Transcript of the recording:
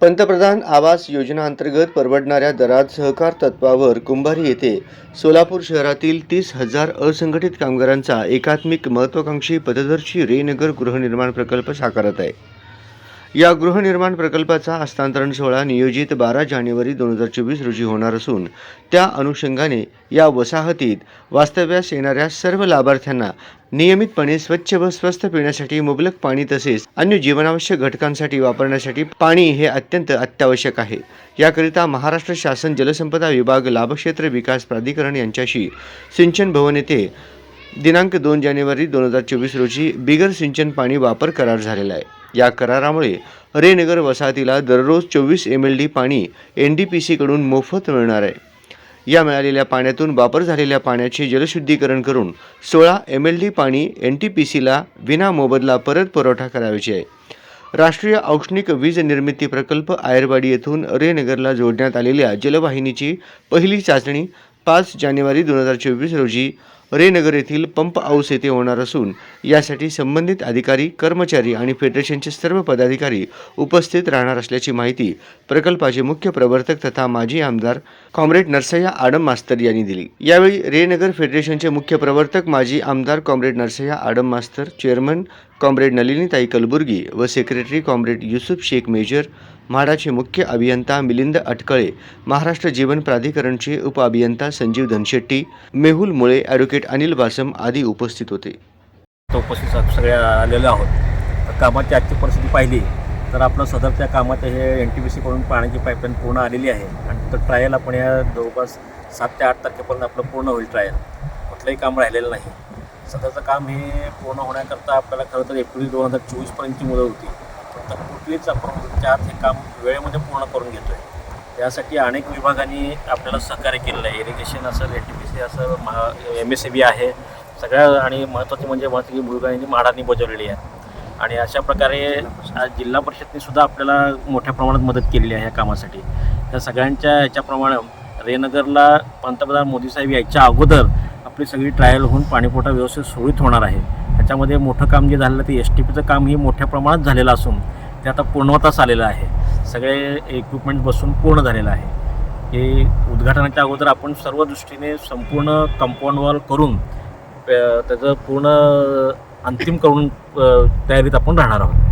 पंतप्रधान आवास योजनांतर्गत परवडणाऱ्या दरात सहकार तत्वावर कुंभारी येथे सोलापूर शहरातील तीस हजार असंघटित कामगारांचा एकात्मिक महत्वाकांक्षी पथदर्शी रेनगर गृहनिर्माण प्रकल्प साकारत आहे. या गृहनिर्माण प्रकल्पाचा हस्तांतरण सोहळा नियोजित बारा जानेवारी दोन हजार चोवीस रोजी होणार असून त्या अनुषंगाने या वसाहतीत वास्तव्यास येणाऱ्या सर्व लाभार्थ्यांना नियमितपणे स्वच्छ व स्वस्थ पिण्यासाठी मुबलक पाणी तसेच अन्य जीवनावश्यक घटकांसाठी वापरण्यासाठी पाणी हे अत्यंत अत्यावश्यक आहे. याकरिता महाराष्ट्र शासन जलसंपदा विभाग लाभक्षेत्र विकास प्राधिकरण यांच्याशी सिंचन भवन येथे दिनांक दोन जानेवारी दोन हजार चोवीस रोजी बिगर सिंचन पाणी वापर करार झालेला आहे. या करारामुळे रेनगर वसाहतीला दररोज चोवीस एम एल डी पाणी एन डी पी सीकडून मोफत मिळणार आहे. या मिळालेल्या पाण्यातून वापर झालेल्या पाण्याचे जलशुद्धीकरण करून सोळा एम एल डी पाणी एन टी पी सीला विना मोबदला परत पुरवठा करायचे आहे. राष्ट्रीय औष्णिक वीज निर्मिती प्रकल्प आयरवाडी येथून रेनगरला जोडण्यात आलेल्या जलवाहिनीची पहिली चाचणी पाच जानेवारी दोन हजार चोवीस रोजी रेनगर येथील पंप हाऊस येथे होणार असून यासाठी संबंधित अधिकारी कर्मचारी आणि फेडरेशनचे सर्व पदाधिकारी उपस्थित राहणार असल्याची माहिती प्रकल्पाचे मुख्य प्रवर्तक तथा माजी आमदार कॉम्रेड नरसय्या आडम मास्तर यांनी दिली. यावेळी रेनगर फेडरेशनचे मुख्य प्रवर्तक माजी आमदार कॉम्रेड नरसय्या आडम मास्तर चेअरमन कॉम्रेड नलिनीताई कलबुर्गी व secretary comrade Yusuf Shaikh major म्हाडाचे मुख्य अभियंता मिलिंद अटकळे महाराष्ट्र जीवन प्राधिकरणचे उपअभियंता संजीव धनशेट्टी मेहुल मुळे ॲडव्होकेट अनिल बासम आदी उपस्थित होते. तो उपस्थित स- आलेलो आहोत. कामाची आजची परिस्थिती पाहिली तर आपलं सदरच्या त्या हे एन टी बी सीकडून पाण्याची पाईपलाईन पूर्ण आलेली आहे. आणि तर ट्रायल आपण या जवळपास सात ते आठ तारखेपर्यंत आपलं पूर्ण होईल ट्रायल कुठलंही काम राहिलेलं नाही. सध्याचं काम हे पूर्ण होण्याकरता आपल्याला खरं तर एप्रिल दोन हजार चोवीसपर्यंतची मुदत होती. तर कुठलीच आपण त्यात हे काम वेळेमध्ये पूर्ण करून घेतो आहे त्यासाठी अनेक विभागांनी आपल्याला सहकार्य केलेलं आहे. इरिगेशन असेल एन टी पी सी असेल Maha M S C B आहे. सगळ्या आणि महत्त्वाची म्हणजे महत्त्वाची भूमिकांनी म्हाडांनी बजावलेली आहे. आणि अशा प्रकारे जिल्हा परिषदने सुद्धा आपल्याला मोठ्या प्रमाणात मदत केलेली आहे या कामासाठी. त्या सगळ्यांच्या ह्याच्याप्रमाणे रेनगरला पंतप्रधान मोदी साहेब यायच्या अगोदर आपली सगळी ट्रायल होऊन पाणीपुरवठा व्यवस्थित सुरळीत होणार आहे. त्याच्यामध्ये मोठं काम जे झालेलं ते एस टी पीचं काम ही मोठ्या प्रमाणात झालेलं असून ते आता पूर्णवतास आलेलं आहे. सगळे इक्विपमेंट बसून पूर्ण झालेलं आहे. हे उद्घाटनाच्या अगोदर आपण सर्व दृष्टीने संपूर्ण कंपाऊंड वॉल करून त्याचं पूर्ण अंतिम करून तयारीत आपण राहणार आहोत.